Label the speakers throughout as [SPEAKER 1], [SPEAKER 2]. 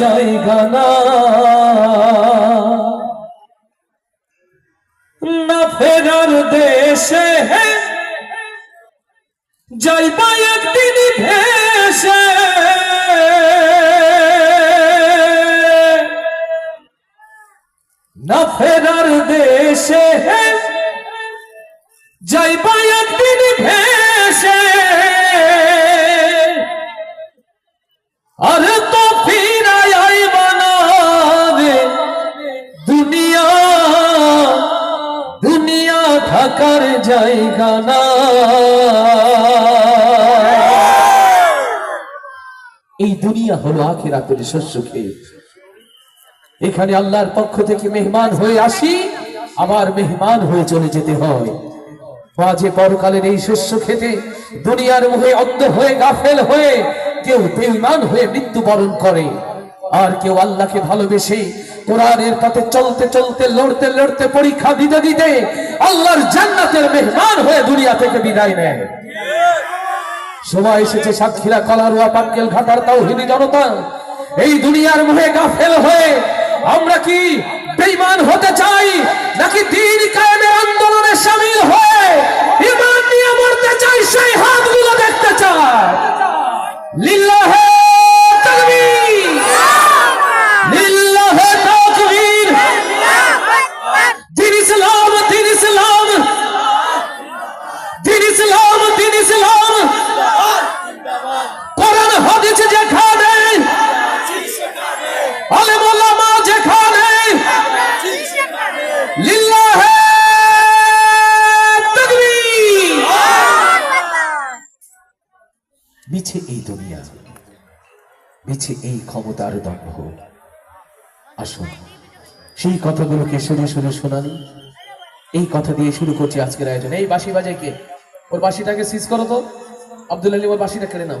[SPEAKER 1] জায়গা না। না ফেরার দেশে যাইবা একদিন ভেসে। না ফেরার দেশে যাইবা একদিন ভেসে। থাকার জায়গা না। এই দুনিয়া হলো আখিরাতের শস্য খেয়ে এখানে আল্লাহর পক্ষ থেকে মেহমান হয়ে আসি আবার মেহমান হয়ে চলে যেতে হয়। মাঝে পরকালের এই শস্য খেতে দুনিয়ার মুখে অন্ধ হয়ে, গাফেল হয়ে, কেউ বেইমান হয়ে মৃত্যুবরণ করে। আর কেউ আল্লাহকে ভালোবেসে কোরআনের পথে চলতে চলতে, লড়তে লড়তে পরীক্ষা দিতে দিতে আল্লাহর জান্নাতের মেহমান হয়ে দুনিয়া থেকে বিদায় নেয়। সময় এসেছে সাতক্ষীরা কলারুয়া পাটকেল ঘাটার তাওহিদি জনতা। এই দুনিয়ার মুহে গাফেল হয়ে আমরা কি বেইমান হতে চাই? মিছে এই দুনিয়া, মিছে এই ক্ষমতার দম্ভ আসুন, সেই কথাগুলোকে শুনে শুনে শোনানি। এই কথা দিয়ে শুরু করছি আজকের আয়োজন। এই বাঁশি বাজায় কে? ওর বাঁশিটাকে সিজ করো তো। আব্দুল আলী ওর বাঁশিটা কেড়ে নাও।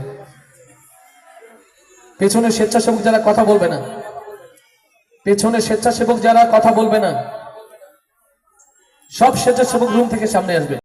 [SPEAKER 1] পেছনে স্বেচ্ছাসেবক যারা কথা বলবে না পেছনে স্বেচ্ছাসেবক যারা কথা বলবে না, সব স্বেচ্ছাসেবক রুম থেকে সামনে আসবে।